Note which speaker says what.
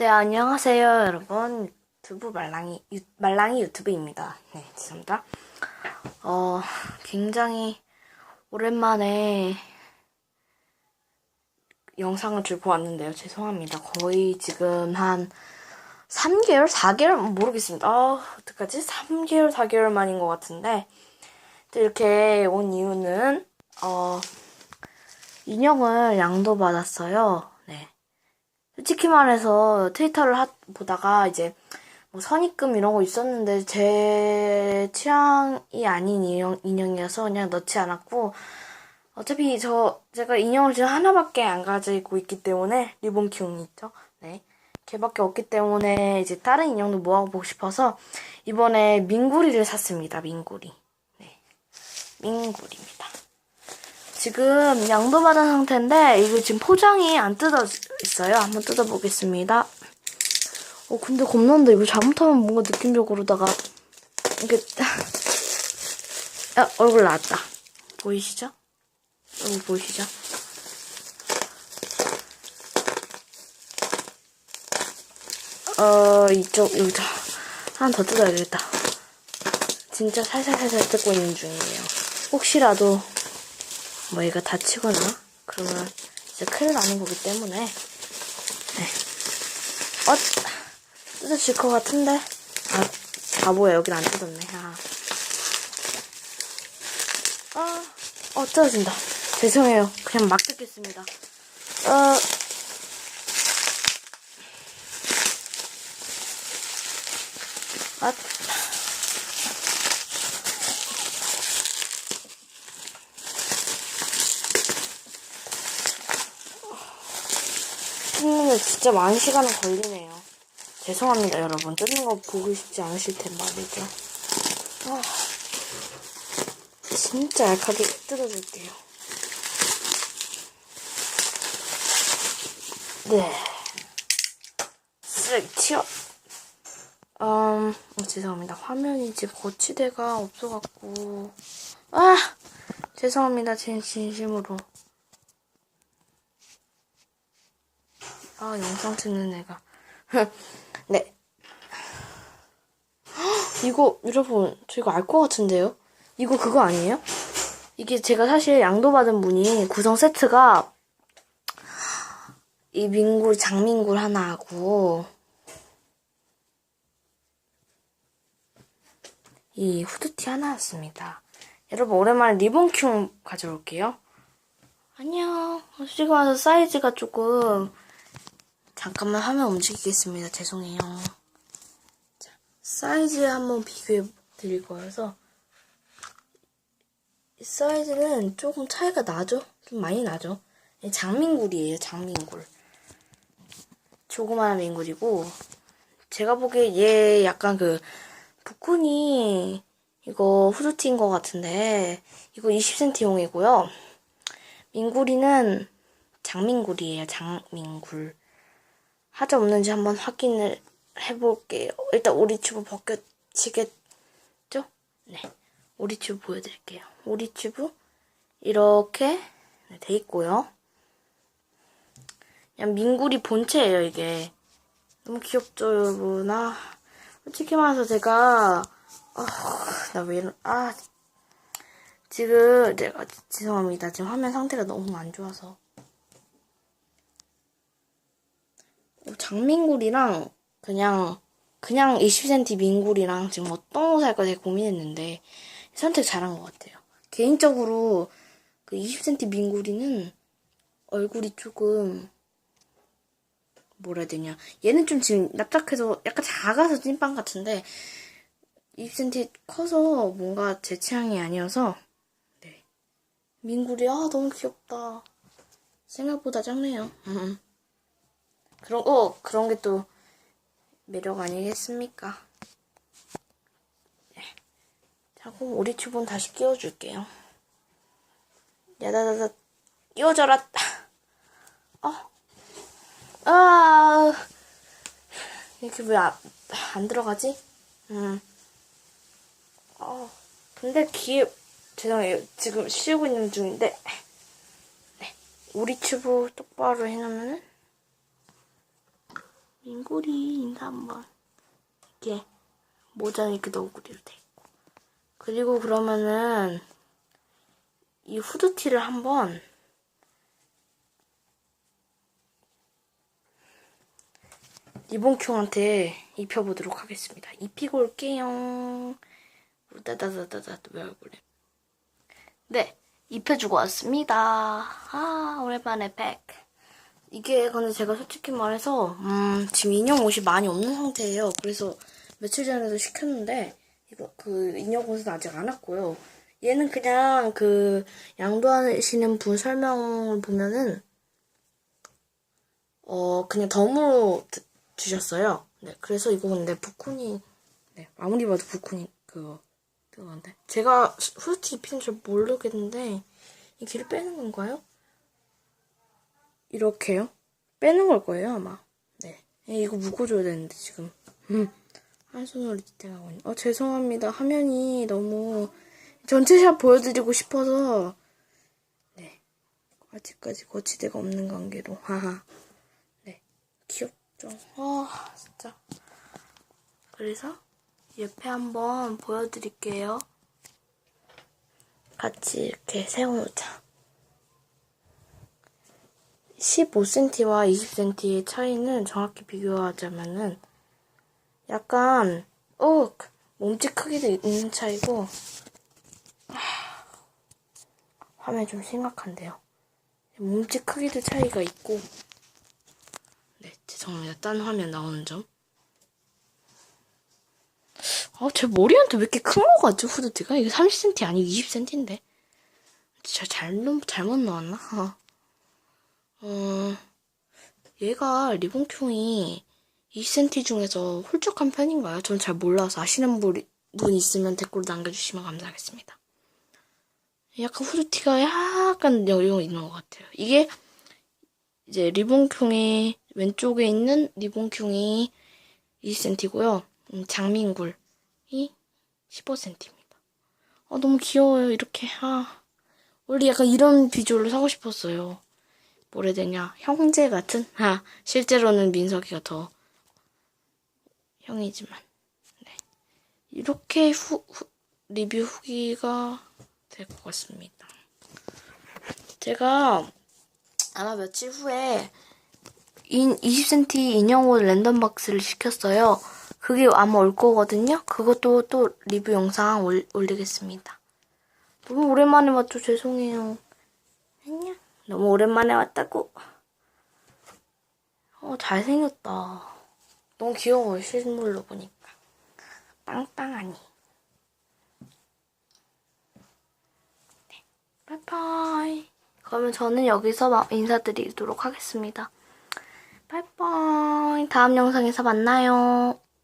Speaker 1: 네, 안녕하세요, 여러분. 유튜브 말랑이, 유, 말랑이 유튜브입니다. 네, 죄송합니다. 어, 굉장히 오랜만에 영상을 들고 왔는데요. 죄송합니다. 거의 지금 한 3개월? 4개월? 모르겠습니다. 아, 어떡하지? 3개월, 4개월 만인 것 같은데. 또 이렇게 온 이유는, 어, 인형을 양도받았어요. 네. 솔직히 말해서 트위터를 하, 보다가 이제 뭐 선입금 이런 거 있었는데 제 취향이 아닌 인형, 인형이어서 그냥 넣지 않았고 어차피 저 제가 인형을 지금 하나밖에 안 가지고 있기 때문에 리본 키운 있죠. 네. 걔밖에 없기 때문에 이제 다른 인형도 모아보고 싶어서 이번에 민구리를 샀습니다. 민구리. 네. 민구리입니다. 지금 양도 받은 상태인데 이거 지금 포장이 안 뜯어 있어요. 한번 뜯어보겠습니다. 어 근데 겁난다. 이거 잘못하면 뭔가 느낌적으로다가 이게 야, 얼굴 나왔다. 보이시죠? 얼굴 보이시죠? 어 이쪽 여기다 하나 더 뜯어야 겠다. 진짜 살살살살 뜯고 있는 중이에요. 혹시라도 뭐 얘가 다치거나 그러면 진짜 큰일 나는 거기 때문에. 네. 어 뜯어질 것 같은데? 아 바보야. 여긴 안 뜯었네. 아. 아, 어 뜯어진다. 죄송해요. 그냥 막 뜯겠습니다. 어. 아, 뜯는데 진짜 많은 시간은 걸리네요. 죄송합니다, 여러분. 뜯는 거 보고 싶지 않으실 텐 말이죠. 아, 진짜 약하게 뜯어줄게요. 네. 쓰레기 치워. 음, 어, 죄송합니다. 화면이 지금 거치대가 없어갖고. 아! 죄송합니다. 진, 진심으로. 아, 영상 찍는 애가. 네. 헉, 이거, 여러분, 저 이거 알 것 같은데요? 이거 그거 아니에요? 이게 제가 사실 양도받은 분이 구성 세트가 이 민굴, 장민굴 하나 하고 이 후드티 하나였습니다. 여러분, 오랜만에 리본 큐 가져올게요. 안녕. 솔직히 말해서 사이즈가 조금 잠깐만 화면 움직이겠습니다. 죄송해요. 자, 사이즈 한번 비교해 드릴 거여서 이 사이즈는 조금 차이가 나죠? 좀 많이 나죠? 이 장민굴이에요. 장민굴. 조그마한 민굴이고 제가 보기에 얘 약간 그 부kun이 이거 후드티인 것 같은데 이거 20cm용이고요. 민구리는 장민굴이에요. 장민굴. 하자 없는지 한번 확인을 해볼게요. 일단 오리튜브 벗겨지겠죠? 네. 오리튜브 보여드릴게요. 오리튜브 이렇게 네, 돼 있고요. 그냥 민구리 본체예요, 이게. 너무 귀엽죠, 여러분. 아, 솔직히 말해서 제가 아, 나왜 이런 아 지금 제가 죄송합니다. 지금 화면 상태가 너무 안 좋아서 장민굴이랑 그냥 그냥 20cm 민굴이랑 지금 어떤 거 살까 되게 고민했는데 선택 잘한 것 같아요. 개인적으로 그 20cm 민굴이는 얼굴이 조금 뭐라 해야 되냐. 얘는 좀 지금 납작해서 약간 작아서 찐빵 같은데 20cm 커서 뭔가 제 취향이 아니어서 네. 민굴이 아 너무 귀엽다. 생각보다 작네요. 음. 그런 어 그런 게 또 매력 아니겠습니까? 네. 자 그럼 우리 튜브는 다시 끼워줄게요. 야다다다 끼워져라. 어. 아 이렇게 왜 안 들어가지? 음. 어, 근데 귀에, 죄송해요. 지금 씌우고 있는 중인데, 네. 우리 튜브 똑바로 해놓으면은, 링고리 인사 한번. 이렇게 모자는 이렇게 너구리로 돼 있고. 그리고 그러면은 이 후드티를 한번 리본큐한테 입혀보도록 하겠습니다. 입히고 올게요. 따다다다다 왜 얼굴에? 네, 입혀주고 왔습니다. 아 오랜만에 백. 이게 근데 제가 솔직히 말해서 음, 지금 인형 옷이 많이 없는 상태예요. 그래서 며칠 전에도 시켰는데 이거 그 인형 옷은 아직 안 왔고요. 얘는 그냥 그 양도하시는 분 설명을 보면은 어 그냥 덤으로 드- 주셨어요. 네, 그래서 이거 근데 부쿤이 네 아무리 봐도 부쿤이 그거 그건데 제가 후드티 입히는 줄 모르겠는데 이 길을 빼는 건가요? 이렇게요? 빼는 걸 거예요 아마. 네, 예, 이거 묶어줘야 되는데 지금. 음. 한 손으로 리팅하고 있네. 어 죄송합니다. 화면이 너무 전체 샷 보여드리고 싶어서 네 아직까지 거치대가 없는 관계로 하하. 네 귀엽죠. 아 진짜. 그래서 옆에 한번 보여드릴게요. 같이 이렇게 세워놓자. 15cm와 20cm의 차이는 정확히 비교하자면은 약간 어 몸집 크기도 있는 차이고 하, 화면 좀 심각한데요. 몸집 크기도 차이가 있고 네 죄송합니다. 딴 화면 나오는 점. 아, 제 머리한테 왜 이렇게 큰 거 같죠, 후드티가? 이게 30cm 아니고 20cm인데. 진짜 잘못, 잘못 나왔나? 어. 어, 얘가 리본큐이 20cm 중에서 홀쭉한 편인가요? 전 잘 몰라서 아시는 분, 분 있으면 댓글 남겨주시면 감사하겠습니다. 약간 후드티가 약간 여유 있는 것 같아요. 이게 이제 리본큐이 왼쪽에 있는 리본큐이 20cm고요. 음, 장민굴이 15cm입니다. 아, 너무 귀여워요, 이렇게. 아, 원래 약간 이런 비주얼로 사고 싶었어요. 뭐래 되냐, 형제 같은? 아, 실제로는 민석이가 더 형이지만. 네. 이렇게 후, 후- 리뷰 후기가 될 것 같습니다. 제가 아마 며칠 후에 인 20cm 인형옷 랜덤 박스를 시켰어요. 그게 아마 올 거거든요. 그것도 또 리뷰 영상 올, 올리겠습니다. 너무 오랜만에 왔죠. 죄송해요. 안녕. 너무 오랜만에 왔다고. 어, 잘생겼다. 너무 귀여워요. 실물로 보니까. 빵빵하니. 네. 바이바이. 그러면 저는 여기서 마- 인사드리도록 하겠습니다. 바이바이. 다음 영상에서 만나요.